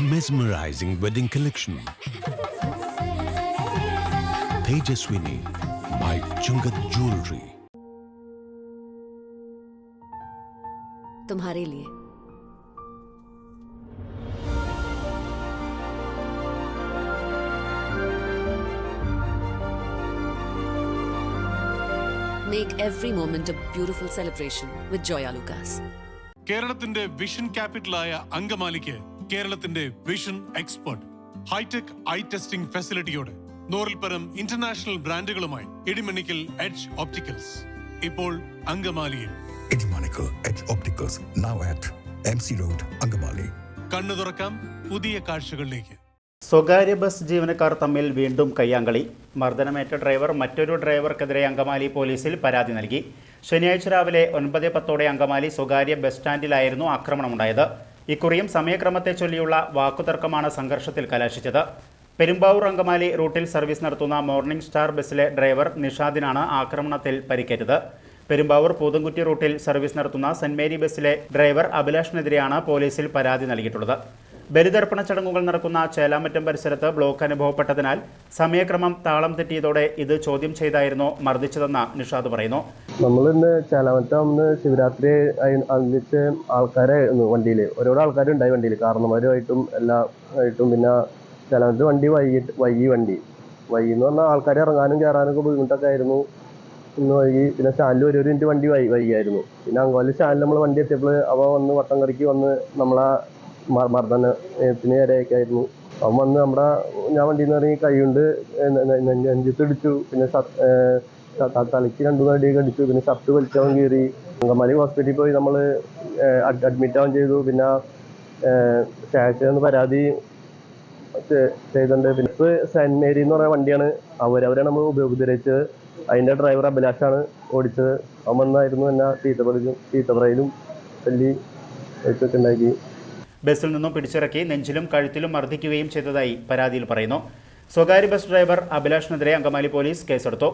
Mesmerizing wedding collection. Tejaswini by Chungat Jewelry. तुम्हारे लिए Make every moment a beautiful celebration with Joya Lucas. കേരളത്തിന്റെ vision ക്യാപിറ്റലായ അങ്കമാലിക്ക് കേരളത്തിന്റെ vision expert hitech eye testing ഫെസിലിറ്റിയോടെ പരം international ബ്രാൻഡുകളുമായി ഇടിമണിക്കൽ എഡ്ജ് ഓപ്റ്റിക്കൽസ് ഇപ്പോൾ അങ്കമാലിയിൽ. Edge opticals now at road Angamaly. കണ്ണു തുറക്കാം പുതിയ കാഴ്ചകളിലേക്ക്. സ്വകാര്യ ബസ് ജീവനക്കാർ തമ്മിൽ വീണ്ടും കയ്യാങ്കളി. മർദ്ദനമേറ്റ ഡ്രൈവർ മറ്റൊരു ഡ്രൈവർക്കെതിരെ അങ്കമാലി പോലീസിൽ പരാതി നൽകി. ശനിയാഴ്ച രാവിലെ ഒൻപത് പത്തോടെ അങ്കമാലി സ്വകാര്യ ബസ് സ്റ്റാൻഡിലായിരുന്നു ആക്രമണമുണ്ടായത്. ഇക്കുറിയും സമയക്രമത്തെ ചൊല്ലിയുള്ള വാക്കുതർക്കമാണ് സംഘർഷത്തിൽ കലാശിച്ചത്. പെരുമ്പാവൂർ അങ്കമാലി റൂട്ടിൽ സർവീസ് നടത്തുന്ന മോർണിംഗ് സ്റ്റാർ ബസ്സിലെ ഡ്രൈവർ നിഷാദിനാണ് ആക്രമണത്തിൽ പരിക്കേറ്റത്. പെരുമ്പാവൂർ പൂതംകുറ്റി റൂട്ടിൽ സർവീസ് നടത്തുന്ന സെന്റ് മേരി ബസ്സിലെ ഡ്രൈവർ അഭിലാഷിനെതിരെയാണ് പോലീസിൽ പരാതി നൽകിയിട്ടുള്ളത്. ബലിതർപ്പണ ചടങ്ങുകൾ നടക്കുന്ന ചേലാമറ്റം പരിസരത്ത് ബ്ലോക്ക് അനുഭവപ്പെട്ടതിനാൽ സമയക്രമം താളം തെറ്റിയതോടെ ഇത് ചോദ്യം ചെയ്തായിരുന്നു മർദ്ദിച്ചതെന്ന് നിഷാദ് പറയുന്നു. നമ്മൾ ഇന്ന് ചേലാമറ്റം അന്ന് ശിവരാത്രി ആയി- ആൾക്കാരെ വണ്ടിയിൽ ഒരുപാട് ആൾക്കാരുണ്ടായി വണ്ടിയിൽ കാരണന്മാരുമായിട്ടും എല്ലാ ആയിട്ടും പിന്നെ ചേലാമറ്റം വണ്ടി വൈകിട്ട് വൈകി വണ്ടി. വൈകി എന്ന് പറഞ്ഞാൽ ആൾക്കാർ ഇറങ്ങാനും കയറാനൊക്കെ ബുദ്ധിമുട്ടൊക്കെ ആയിരുന്നു. ഇന്ന് വൈകി പിന്നെ സ്റ്റാൻഡിൽ ഒരു ഒരു മിനിറ്റ് വണ്ടി വൈകിയായിരുന്നു. പിന്നെ അങ്ങോട്ട് സ്റ്റാൻഡിൽ നമ്മൾ വണ്ടി എത്തിയപ്പോൾ അവ വന്ന് വട്ടം കറിക്ക് വന്ന് നമ്മളെ മർദ്ദനത്തിന് ആയിരുന്നു. അവൻ വന്ന് നമ്മുടെ ഞാൻ വണ്ടിയിൽ നിന്ന് ഇറങ്ങി കൈകൊണ്ട് നെഞ്ചത്ത് ഇടിച്ചു പിന്നെ തലയ്ക്ക് രണ്ടു മൂന്ന് അടിയൊക്കെ അടിച്ചു. പിന്നെ ഷർട്ട് വലിച്ചവൻ കീറി. അങ്കമാലി ഹോസ്പിറ്റലിൽ പോയി നമ്മൾ അഡ്മിറ്റ് ആവുകയും ചെയ്തു. പിന്നെ സ്റ്റേഷനിൽ നിന്ന് പരാതി ചെയ്തിട്ടുണ്ട്. പിന്നെ സെന്റ് മേരി എന്ന് പറയുന്ന വണ്ടിയാണ്. അവർ അവരാണ് നമ്മൾ ഉപ- ഉപദ്രവിച്ചത് അതിന്റെ ഡ്രൈവർ അഭിലാഷാണ് ഓടിച്ചത്. അവൻ വന്നായിരുന്നു എന്നാ തീറ്റപ്പറയിലും തീറ്റപ്പറയിലും വലിയ വെച്ചൊക്കെ ഉണ്ടാക്കി. ബസ്സിൽ നിന്നും പിടിച്ചിറക്കി നെഞ്ചിലും കഴുത്തിലും മർദ്ദിക്കുകയും ചെയ്തതായി പരാതിയിൽ പറയുന്നു. സ്വകാര്യ ബസ് ഡ്രൈവർ അഭിലാഷിനെതിരെ അങ്കമാലി പോലീസ് കേസെടുത്തു.